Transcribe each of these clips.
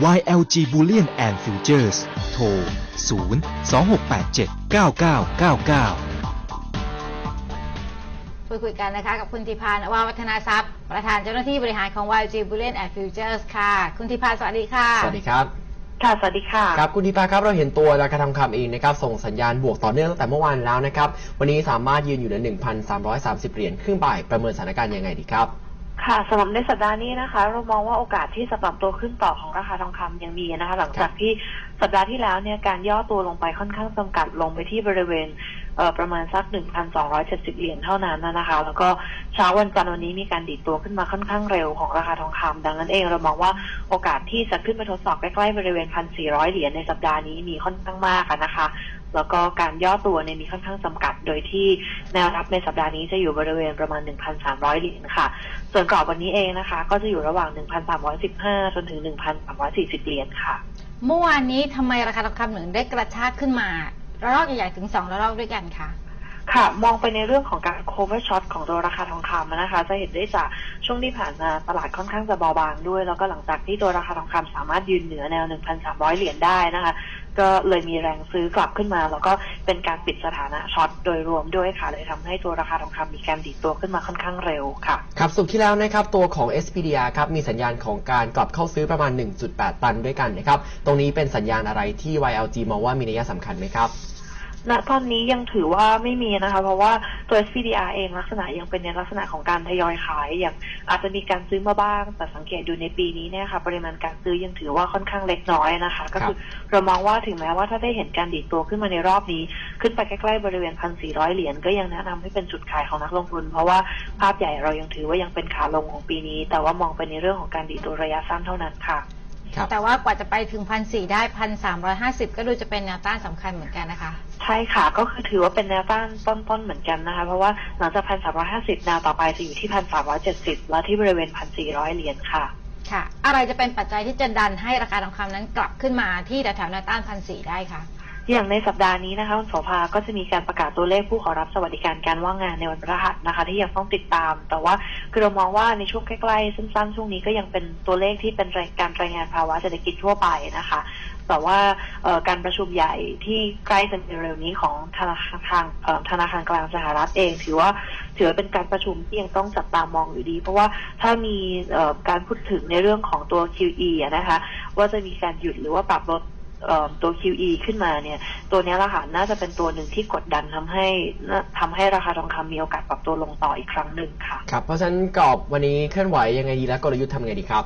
YLG Bullion and Futures โทร 0 2687 9999พูดคุยกันนะคะกับคุณธิพานว่าวัฒนาทรัพย์ ประธานเจ้าหน้าที่บริหารของ YG Bullion and Futures ค่ะ คุณธิพานสวัสดีค่ะ สวัสดีครับ ค่ะ สวัสดีค่ะ ครับ คุณทิพาครับ เราเห็นตัวราคาทองคำเองนะครับ ส่งสัญญาณบวกต่อเนื่องตั้งแต่เมื่อวานแล้วนะครับ วันนี้สามารถยืนอยู่ใน1,330 เหรียญครึ่งบ่าย ประเมินสถานการณ์ยังไงดีครับ ค่ะสำหรับในสัปดาห์นี้นะคะ เรามองว่าโอกาสที่จะปรับตัวขึ้นต่อของราคาทองคำยังมีนะคะ หลังจากที่สัปดาห์ที่แล้วเนี่ยการย่อตัวลงไปค่อนข้างจำกัดลงไปที่บริเวณเประมาณสัก 1,270 เหรียญเท่านั้นนะคะ แล้วก็เช้าวันจันทร์วันนี้มีการดีดตัวขึ้นมาค่อนข้างเร็วของราคาทองคำดังนั้นเองเรามองว่าโอกาสที่จะขึ้นมาทดสอบใกล้ๆบริเวณ 1,400 เหรียญในสัปดาห์นี้มีค่อนข้างมากนะคะ แล้วก็การย่อตัวเนี่ยมีค่อนข้างจำกัด โดยที่แนวรับในสัปดาห์นี้จะอยู่บริเวณประมาณ 1,300เหรียญค่ะ ส่วนกรอบวันนี้เองนะคะ ก็จะอยู่ระหว่าง 1,315 จนถึง 1,340เหรียญค่ะ เมื่อวานนี้ทำไมราคาทองคำถึงได้กระชากขึ้นมาระลอกใหญ่ๆถึงสองระลอกด้วยกันคะค่ะ มองไปในเรื่องของการ cover shot ของตัวราคาทองคำนะคะ จะเห็นได้จากช่วงที่ผ่านมาตลาดค่อนข้างจะเบาบางด้วย แล้วก็หลังจากที่ตัวราคาทองคำสามารถยืนเหนือแนว 1,300 เหรียญได้นะคะ ก็เลยมีแรงซื้อกลับขึ้นมา แล้วก็เป็นการปิดสถานะช็อตโดยรวมด้วยค่ะ เลยทำให้ตัวราคาทองคำมีการดีดตัวขึ้นมาค่อนข้างเร็วค่ะ ครับสุดที่แล้วนะครับตัวของ SPDR ครับมีสัญญาณของการกลับเข้าซื้อประมาณ 1.8 ตันด้วยกันนะครับ ตรงนี้เป็นสัญญาณอะไรที่ YLG มองว่ามีนัยสำคัญไหมครับ ณตอนนี้ยังถือว่าไม่มีนะคะ เพราะว่าตัว SPDR เองลักษณะยังเป็นในลักษณะของการทยอยขาย อย่างอาจจะมีการซื้อมาบ้าง แต่สังเกตดูในปีนี้เนี่ยค่ะปริมาณการซื้อยังถือว่าค่อนข้างเล็กน้อยนะคะ ก็คือเรามองว่าถึงแม้ว่าถ้าได้เห็นการดีดตัวขึ้นมาในรอบนี้ ขึ้นไปใกล้ๆบริเวณ1,400เหรียญก็ยังแนะนำให้เป็นจุดขายของนักลงทุน เพราะว่าภาพใหญ่เรายังถือว่ายังเป็นขาลงของปีนี้ แต่ว่ามองไปในเรื่องของการดีดตัวระยะสั้นเท่านั้นค่ะ ครับ แต่ว่ากว่าจะไปถึงพันสี่ได้พันสามร้อยห้าสิบก็ดูจะเป็นแนวต้านสำคัญเหมือนกันนะคะ ใช่ค่ะ ก็คือถือว่าเป็นแนวต้านต้นๆเหมือนกันนะคะ เพราะว่าหลังจากพันสามร้อยห้าสิบแนวต่อไปจะอยู่ที่พันสามร้อยเจ็ดสิบแล้วที่บริเวณพันสี่ร้อยเหรียญค่ะ ค่ะ อะไรจะเป็นปัจจัยที่จะดันให้ราคาทองคำนั้นกลับขึ้นมาที่แถวๆแนวต้านพันสี่ได้คะ อย่างในสัปดาห์นี้นะคะคุณโสภาก็จะมีการประกาศตัวเลขผู้ขอรับสวัสดิการการว่างงานในวันพฤหัสนะคะ ที่ยังต้องติดตาม แต่ว่าคือเรามองว่าในช่วงใกล้ๆสั้นๆช่วงนี้ก็ยังเป็นตัวเลขที่เป็นราการรายงานภาวะเศรษฐกิจทั่วไปนะคะแต่ว่าการประชุมใหญ่ที่ใกล้จะมีเร็วนี้ของธนาคารธนาคารกลางสหรัฐเอง ถือว่าถือว่าเป็นการประชุมที่ยังต้องจับตามองอยู่ดี เพราะว่าถ้ามีการพูดถึงในเรื่องของตัว QE นะคะ ว่าจะมีการหยุดหรือว่าปรับลด ตัว QE ขึ้นมาเนี่ย ตัวเนี้ยละค่ะน่าจะเป็นตัวหนึ่งที่กดดันทำให้ทำให้ราคาทองคำมีโอกาสปรับตัวลงต่ออีกครั้งหนึ่งค่ะครับเพราะฉะนั้นกรอบวันนี้เคลื่อนไหวยังไงดีและกลยุทธ์ทำไงดีครับ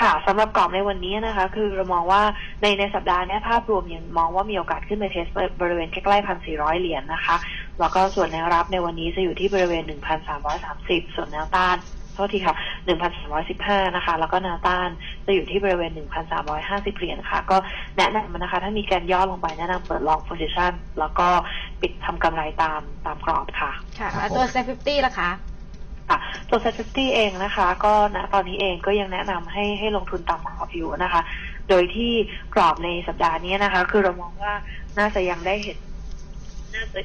ค่ะสำหรับกรอบในวันนี้นะคะ คือเรามองว่าในในสัปดาห์เนี้ยภาพรวมยังมองว่ามีโอกาสขึ้นไปเทสบริเวณใกล้ๆพันสี่ร้อยเหรียญนะคะ แล้วก็ส่วนแนวรับในวันนี้จะอยู่ที่บริเวณหนึ่งพันสามร้อยสามสิบส่วนแนวต้านโทษทีค่ะหนึ่งพันสามร้อยสิบห้านะคะ แล้วก็แนวต้านจะอยู่ที่บริเวณหนึ่งพันสามร้อยห้าสิบเหรียญค่ะ ก็แนะนำนะคะ ถ้ามีการย่อลงไปแนะนำเปิดลองโพซิชันแล้วก็ปิดทำกำไรตามตามกรอบค่ะ ค่ะครับแล้วตัวผมเซฟฟิตี้ล่ะคะค่ะตัวเซ็ตตี้เองนะคะ ก็ณตอนนี้เองก็ยังแนะนำให้ให้ลงทุนตามกรอบอยู่นะคะ โดยที่กรอบในสัปดาห์นี้นะคะ คือเรามองว่าน่าจะยังได้เห็นน่าจะ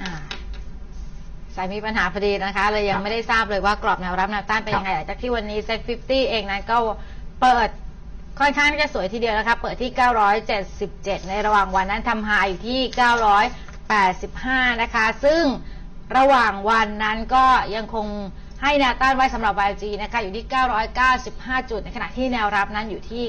อ่า สายมีปัญหาพอดีนะคะเลยยังไม่ได้ทราบเลยว่ากรอบแนวรับแนวต้านเป็นยังไงหลังจากที่วันนี้เซ็ตฟิเองนั้นก็เปิดค่อนข้างที่จะสวยทีเดียวนะคะเปิดที่ 977 ในระหว่างวันนั้นทำไฮอยู่ที่ 985 นะคะ ซึ่งระหว่างวันนั้นก็ยังคง ให้แนวต้านไว้สำหรับ YG นะคะอยู่ที่ 995 จุด ในขณะที่แนวรับนั้นอยู่ที่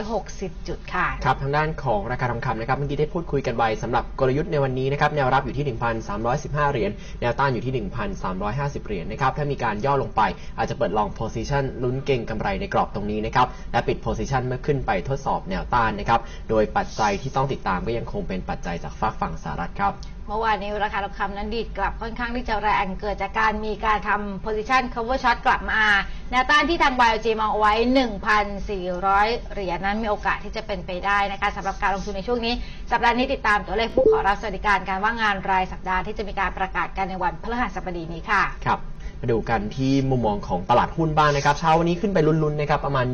960 จุดค่ะ ครับทางด้านของราคาทองคำนะครับเมื่อกี้ได้พูดคุยกันไว้สำหรับกลยุทธ์ในวันนี้นะครับแนวรับอยู่ที่ 1,315 เหรียญแนวต้านอยู่ที่ 1,350 เหรียญนะครับถ้ามีการย่อลงไปอาจจะเปิดลองโพซิชันลุ้นเก่งกำไรในกรอบตรงนี้นะครับและปิดโพซิชันเมื่อขึ้นไปทดสอบแนวต้านนะครับโดยปัจจัยที่ต้องติดตามก็ยังคงเป็นปัจจัยจากฝากฝั่งสหรัฐครับ เมื่อวานนี้ราคาทองคำนั้นดีดกลับค่อนข้างที่จะแรงเกิดจากการมีการทำ position cover shot กลับมาแนวต้านที่ทาง YLG มองเอาไว้ 1,400 เหรียญนั้นมีโอกาสที่จะเป็นไปได้นะคะสำหรับการลงทุนในช่วงนี้ สัปดาห์นี้ติดตามตัวเลขผู้ขอรับสวัสดิการการว่างงานรายสัปดาห์ที่จะมีการประกาศกันในวันพฤหัสบดีนี้ค่ะ ครับ มาดูกันที่มุมมองของตลาดหุ้นบ้างนะครับ เช้าวันนี้ขึ้นไปลุ้นๆนะครับประมาณ